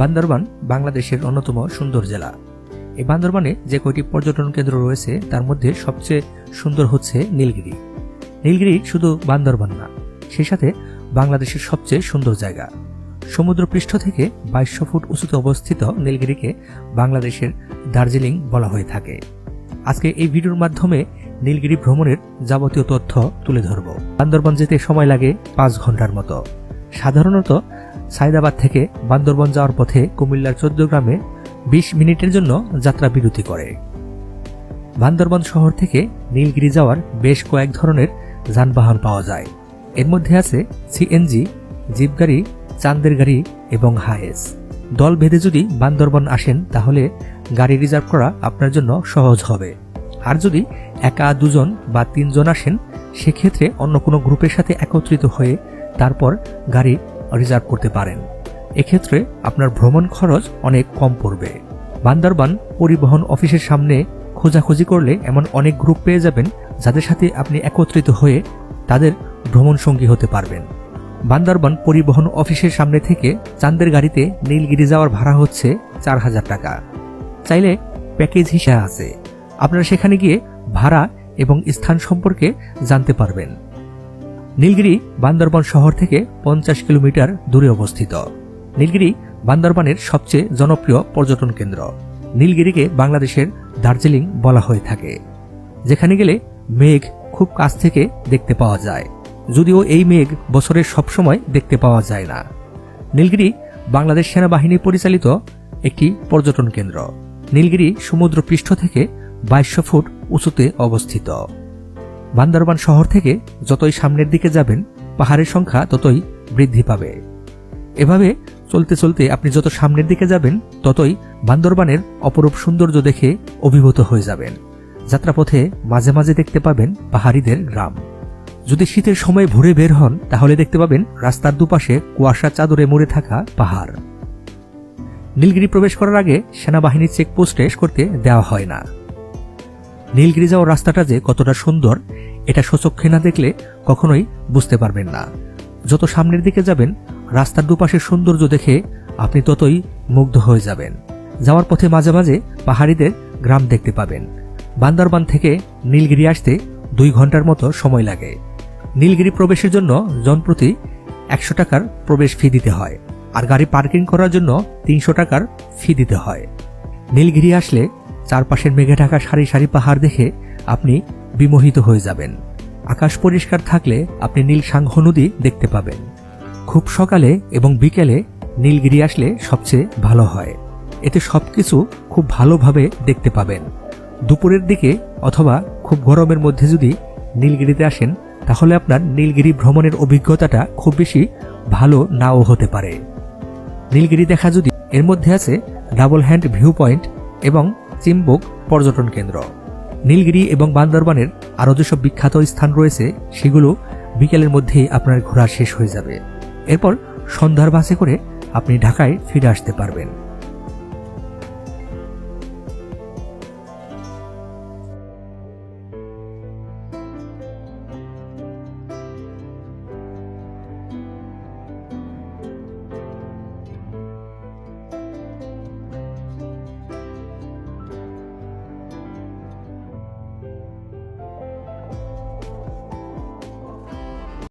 বান্দরবান বাংলাদেশের অন্যতম সুন্দর জেলা। এই বান্দরবানে যে কয়টি পর্যটন কেন্দ্র রয়েছে, তার মধ্যে সবচেয়ে সুন্দর হচ্ছে নীলগিরি। নীলগিরি শুধু বান্দরবান না, সেই সাথে বাংলাদেশের সবচেয়ে সুন্দর জায়গা। সমুদ্রপৃষ্ঠ থেকে বাইশশো ফুট উঁচুতে অবস্থিত নীলগিরিকে বাংলাদেশের দার্জিলিং বলা হয়ে থাকে। আজকে এই ভিডিওর মাধ্যমে নীলগিরি ভ্রমণের যাবতীয় তথ্য তুলে ধরব। বান্দরবান যেতে সময় লাগে পাঁচ ঘণ্টার মতো। সাধারণত সাইদাবাদ থেকে বান্দরবন যাওয়ার পথে কুমিল্লার গ্রামে বিশ মিনিটের জন্য যাত্রা বিরতি করে। বান্দরবন শহর থেকে নীলগিরি যাওয়ার বেশ কয়েক ধরনের যানবাহন পাওয়া যায়। এর মধ্যে আছে সিএনজি জিপ গাড়ি চান্দের গাড়ি এবং হায়েস দল ভেদে যদি বান্দরবন আসেন, তাহলে গাড়ি রিজার্ভ করা আপনার জন্য সহজ হবে। আর যদি একা দুজন বা তিনজন আসেন, সেক্ষেত্রে অন্য কোনো গ্রুপের সাথে একত্রিত হয়ে তারপর গাড়ি রিজার্ভ করতে পারেন। এক্ষেত্রে আপনার ভ্রমণ খরচ অনেক কম পড়বে। বান্দরবান পরিবহন অফিসের সামনে খোঁজাখুঁজি করলে এমন অনেক গ্রুপ পেয়ে যাবেন, যাদের সাথে আপনি একত্রিত হয়ে তাদের ভ্রমণ সঙ্গী হতে পারবেন। বান্দরবান পরিবহন অফিসের সামনে থেকে চান্দের গাড়িতে নীলগিরি যাওয়ার ভাড়া হচ্ছে চার হাজার টাকা। চাইলে প্যাকেজ হিসেবে আছে। আপনারা সেখানে গিয়ে ভাড়া এবং স্থান সম্পর্কে জানতে পারবেন। নীলগিরি বান্দরবান শহর থেকে পঞ্চাশ কিলোমিটার দূরে অবস্থিত। নীলগিরি বান্দরবানের সবচেয়ে জনপ্রিয় পর্যটন কেন্দ্র। নীলগিরিকে বাংলাদেশের দার্জিলিং বলা হয়ে থাকে। যেখানে গেলে মেঘ খুব কাছ থেকে দেখতে পাওয়া যায়। যদিও এই মেঘ বছরের সবসময় দেখতে পাওয়া যায় না। নীলগিরি বাংলাদেশ সেনাবাহিনী পরিচালিত একটি পর্যটন কেন্দ্র। নীলগিরি সমুদ্র পৃষ্ঠ থেকে বাইশশো ফুট উঁচুতে অবস্থিত। বান্দরবান শহর থেকে যতই সামনের দিকে যাবেন, পাহাড়ের সংখ্যা ততই বৃদ্ধি পাবে। এভাবে চলতে চলতে আপনি যত সামনের দিকে যাবেন, ততই বান্দরবানের অপরূপ সৌন্দর্য দেখে অভিভূত হয়ে যাবেন। যাত্রাপথে মাঝে মাঝে দেখতে পাবেন পাহাড়িদের গ্রাম। যদি শীতের সময় ভোরে বের হন, তাহলে দেখতে পাবেন রাস্তার দুপাশে কুয়াশা চাদরে মুড়ে থাকা পাহাড়। নীলগিরি প্রবেশ করার আগে সেনাবাহিনীর চেকপোস্টে করতে দেওয়া হয় না। নীলগিরি যাওয়ার রাস্তাটা যে কতটা সুন্দর, এটা সচক্ষে না দেখলে কখনোই বুঝতে পারবেন না। যত সামনের দিকে যাবেন, রাস্তার দুপাশের সৌন্দর্য দেখে আপনি ততই মুগ্ধ হয়ে যাবেন। যাওয়ার পথে মাঝে মাঝে পাহাড়িদের গ্রাম দেখতে পাবেন। বান্দরবান থেকে নীলগিরি আসতে দুই ঘণ্টার মতো সময় লাগে। নীলগিরি প্রবেশের জন্য জনপ্রতি একশো টাকার প্রবেশ ফি দিতে হয়, আর গাড়ি পার্কিং করার জন্য তিনশো টাকার ফি দিতে হয়। নীলগিরি আসলে চারপাশের মেঘে ঢাকা সারি সারি পাহাড় দেখে আপনি বিমোহিত হয়ে যাবেন। আকাশ পরিষ্কার থাকলে আপনি নীল সাংহ নদী দেখতে পাবেন। খুব সকালে এবং বিকেলে নীলগিরি আসলে সবচেয়ে ভালো হয়। এতে সবকিছু খুব ভালোভাবে দেখতে পাবেন। দুপুরের দিকে অথবা খুব গরমের মধ্যে যদি নীলগিরিতে আসেন, তাহলে আপনার নীলগিরি ভ্রমণের অভিজ্ঞতাটা খুব বেশি ভালো নাও হতে পারে। নীলগিরি দেখা যদি এর মধ্যে আছে ডাবল হ্যান্ড ভিউ পয়েন্ট এবং চিম্বুক পর্যটন কেন্দ্র। নীলগিরি এবং বান্দরবানের আরও যেসব বিখ্যাত স্থান রয়েছে, সেগুলো বিকেলের মধ্যেই আপনার ঘোরা শেষ হয়ে যাবে। এরপর সন্ধ্যার বাসে করে আপনি ঢাকায় ফিরে আসতে পারবেন।